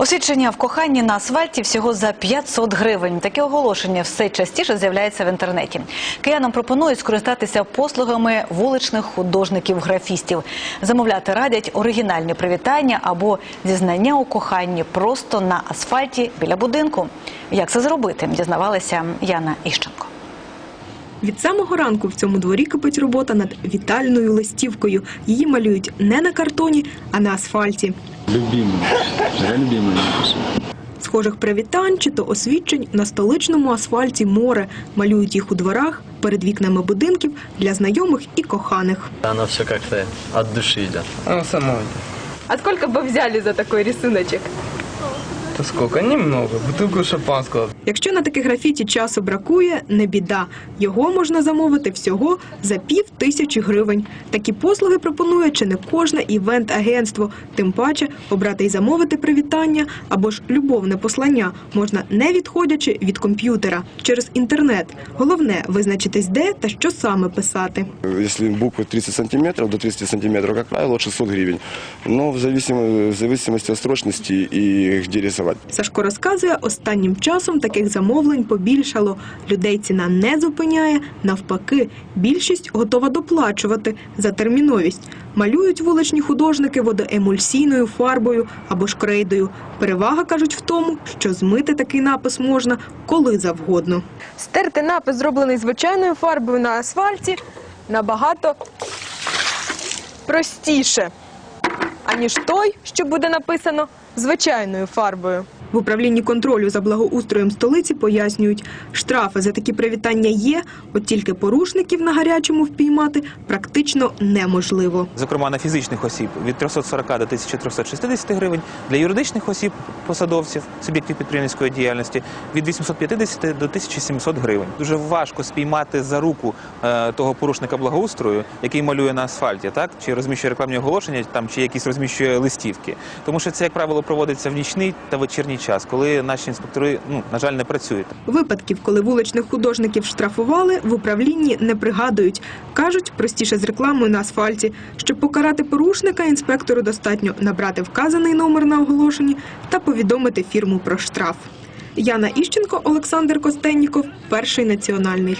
Освідчення в коханні на асфальті всього за 500 гривень. Таке оголошення все частіше з'являється в інтернеті. Киянам пропонують скористатися послугами вуличних художників-графістів. Замовляти радять оригінальні привітання або зізнання у коханні просто на асфальті біля будинку. Як це зробити, дізнавалася Яна Іщенко. Від самого ранку в цьому дворі кипить робота над вітальною листівкою. Її малюють не на картоні, а на асфальті. Любимый. Я любимый напишу. Схожих привітань чи то освідчень на столичному асфальті море. Малюють їх у дворах, перед вікнами будинків для знайомих і коханих. Оно все как-то от души идет. Оно само идет. А сколько бы взяли за такой рисуночек? Это сколько? Немного. Бутылку шампанского. Якщо на таке графіті часу бракує, не біда. Його можна замовити всього за пів тисячі гривень. Такі послуги пропонує чи не кожне івент-агентство. Тим паче обрати і замовити привітання або ж любовне послання можна не відходячи від комп'ютера через інтернет. Головне визначитись де та що саме писати. Если буквы 30 сантиметров, до 30 сантиметров, как правило, 600 гривен. Но в зависимости, в зависимости от срочности и рисовать. Сашко розказує, останнім часом таких замовлень побільшало. Людей ціна не зупиняє. Навпаки, більшість готова доплачувати за терміновість. Малюють вуличні художники водоемульсійною фарбою або ж крейдою. Перевага кажуть в тому, що змити такий напис можна коли завгодно. Стерти напис, зроблений звичайною фарбою на асфальті, набагато простіше, аніж той, що буде написано звичайною фарбою. В управлінні контролю за благоустроєм столиці пояснюють, штрафи за такі привітання є, от тільки порушників на гарячому впіймати практично неможливо. зокрема на фізичних осіб від 340 до 1360 гривень, для юридичних осіб, посадовців, суб'єктів підприємницької діяльності від 850 до 1700 гривень. Дуже важко спіймати за руку е, того порушника благоустрою, який малює на асфальті, так чи розміщує рекламні оголошення, там чи якісь розміщує листівки. Тому що це, як правило, проводиться в нічний та вечірній час, коли наші інспектори, ну на жаль, не працюють. Випадків, коли вуличних художників штрафували, в управлінні не пригадують. Кажуть, простіше з рекламою на асфальті. Щоб покарати порушника, інспектору достатньо набрати вказаний номер на оголошенні та повідомити фірму про штраф. Яна Іщенко, Олександр Костенніков, перший національний.